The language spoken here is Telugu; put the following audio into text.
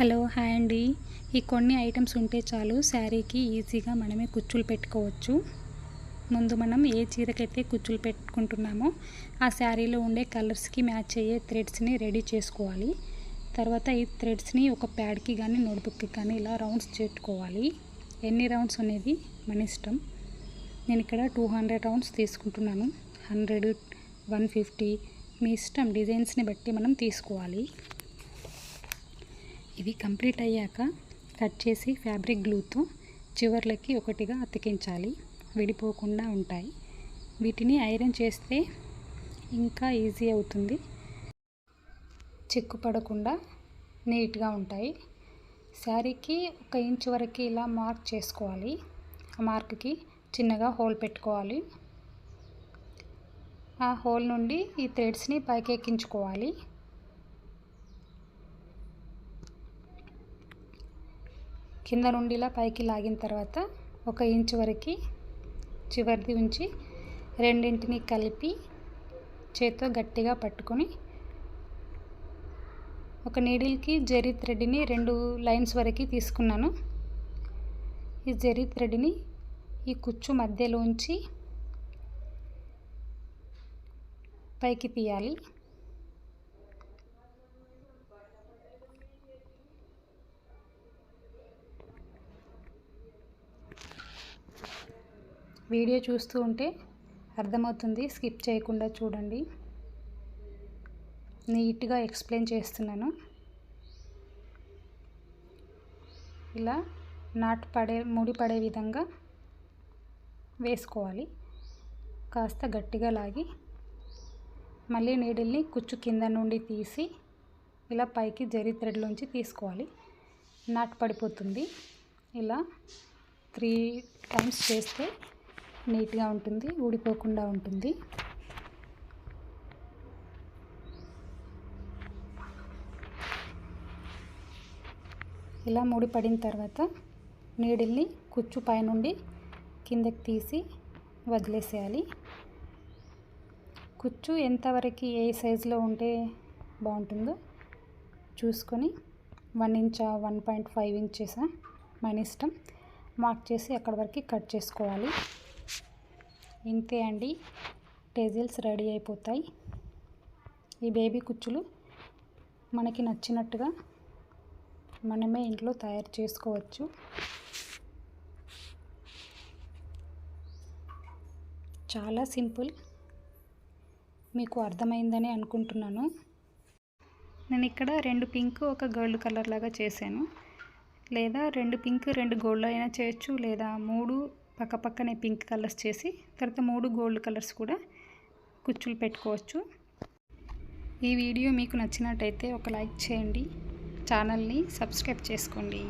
హలో హాయ్ అండి. ఈ కొన్ని ఐటమ్స్ ఉంటే చాలు శారీకి ఈజీగా మనమే కుచ్చులు పెట్టుకోవచ్చు. ముందు మనం ఏ చీరకైతే కుచ్చులు పెట్టుకుంటున్నామో ఆ శారీలో ఉండే కలర్స్కి మ్యాచ్ అయ్యే థ్రెడ్స్ని రెడీ చేసుకోవాలి. తర్వాత ఈ థ్రెడ్స్ని ఒక ప్యాడ్కి కానీ నోట్బుక్కి కానీ ఇలా రౌండ్స్ చేసుకోవాలి ఎన్ని రౌండ్స్ అనేది మన ఇష్టం. నేను ఇక్కడ టూ హండ్రెడ్ రౌండ్స్ తీసుకుంటున్నాను. హండ్రెడ్ వన్ ఫిఫ్టీ మీ ఇష్టం డిజైన్స్ని బట్టి మనం తీసుకోవాలి. ఇవి కంప్లీట్ అయ్యాక కట్ చేసి ఫ్యాబ్రిక్ గ్లూతో చివర్లకి ఒకటిగా అతికించాలి. విడిపోకుండా ఉంటాయి. వీటిని ఐరన్ చేస్తే ఇంకా ఈజీ అవుతుంది. చిక్కు పడకుండా నీట్గా ఉంటాయి. శారీకి ఒక ఇంచ్ వరకు ఇలా మార్క్ చేసుకోవాలి. ఆ మార్క్కి చిన్నగా హోల్ పెట్టుకోవాలి. ఆ హోల్ నుండి ఈ థ్రెడ్స్ని పైకి కింద నుండి ఇలా పైకి లాగిన తర్వాత ఒక ఇంచు వరకు చివరిది ఉంచి రెండింటిని కలిపి చేత్తో గట్టిగా పట్టుకొని ఒక నీడిల్కి జరీ థ్రెడ్ని రెండు లైన్స్ వరకు తీసుకున్నాను. ఈ జరీ థ్రెడ్ని ఈ కుచ్చు మధ్యలోంచి పైకి తీయాలి. వీడియో చూస్తూ ఉంటే అర్థమవుతుంది. స్కిప్ చేయకుండా చూడండి. నీట్గా ఎక్స్ప్లెయిన్ చేస్తున్నాను. ఇలా నాటు పడే ముడి పడే విధంగా వేసుకోవాలి. కాస్త గట్టిగా లాగి మళ్ళీ నీడిల్ని కుచ్చు కింద నుండి తీసి ఇలా పైకి జరి థ్రెడ్లోంచి తీసుకోవాలి. నాటు పడిపోతుంది. ఇలా త్రీ టైమ్స్ చేస్తే నీట్గా ఉంటుంది ఊడిపోకుండా ఉంటుంది. ఇలా ముడి పడిన తర్వాత నీడిల్ని కుచ్చు పైనుండి కిందకి తీసి వదిలేసేయాలి. కుచ్చు ఎంతవరకు ఏ సైజులో ఉంటే బాగుంటుందో చూసుకొని వన్ ఇంచా వన్ పాయింట్ ఫైవ్ ఇంచెసా మన ఇష్టం మార్క్ చేసి అక్కడ వరకు కట్ చేసుకోవాలి. ఇంతే అండి. టెజిల్స్ రెడీ అయిపోతాయి. ఈ బేబీ కుచ్చులు మనకి నచ్చినట్టుగా మనమే ఇంట్లో తయారు చేసుకోవచ్చు. చాలా సింపుల్. మీకు అర్థమైందని అనుకుంటున్నాను. నేను ఇక్కడ రెండు పింక్ ఒక గోల్డ్ కలర్ లాగా చేశాను. లేదా రెండు పింక్ రెండు గోల్డ్ అయినా చేయొచ్చు. లేదా మూడు పక్కపక్కనే పింక్ కలర్స్ చేసి తర్వాత మూడు గోల్డ్ కలర్స్ కూడా కుచ్చులు పెట్టుకోవచ్చు. ఈ వీడియో మీకు నచ్చినట్టయితే ఒక లైక్ చేయండి. ఛానల్ని సబ్స్క్రైబ్ చేసుకోండి.